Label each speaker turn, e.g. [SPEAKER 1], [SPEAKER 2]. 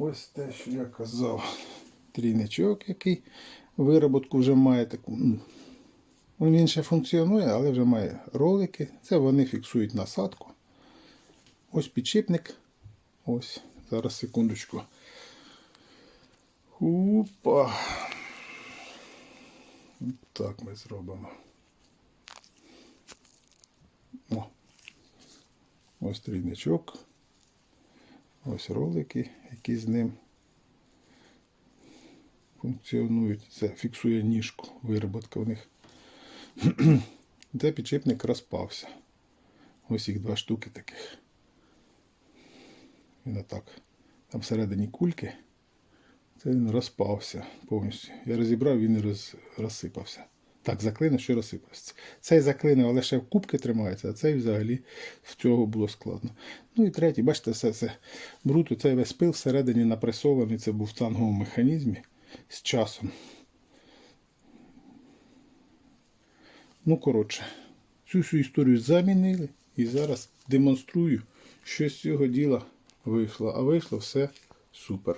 [SPEAKER 1] Ось те, що я казав. Трійничок, який вироботку вже має таку. ну, Він ще функціонує, але вже має ролики. Це вони фіксують насадку. Ось підшипник. Ось. Зараз секундочку. Опа. Так ми зробимо. О. Ось трійничок. Ось ролики, які з ним функціонують. Це фіксує ніжку, вироботка в них. Це підшипник розпався. Ось їх два штуки таких. Він отак. Там всередині кульки. Це він розпався повністю. Я розібрав, він роз, розсипався. Так, заклинив, що розсипався. Цей заклинив, але ще в кубки тримається, а цей взагалі в цього було складно. Ну і третій, бачите, все це бруто, цей весь пил всередині напресований, це був в танговому механізмі з часом. Ну, коротше, цю всю історію замінили і зараз демонструю, що з цього діла вийшло. А вийшло все супер.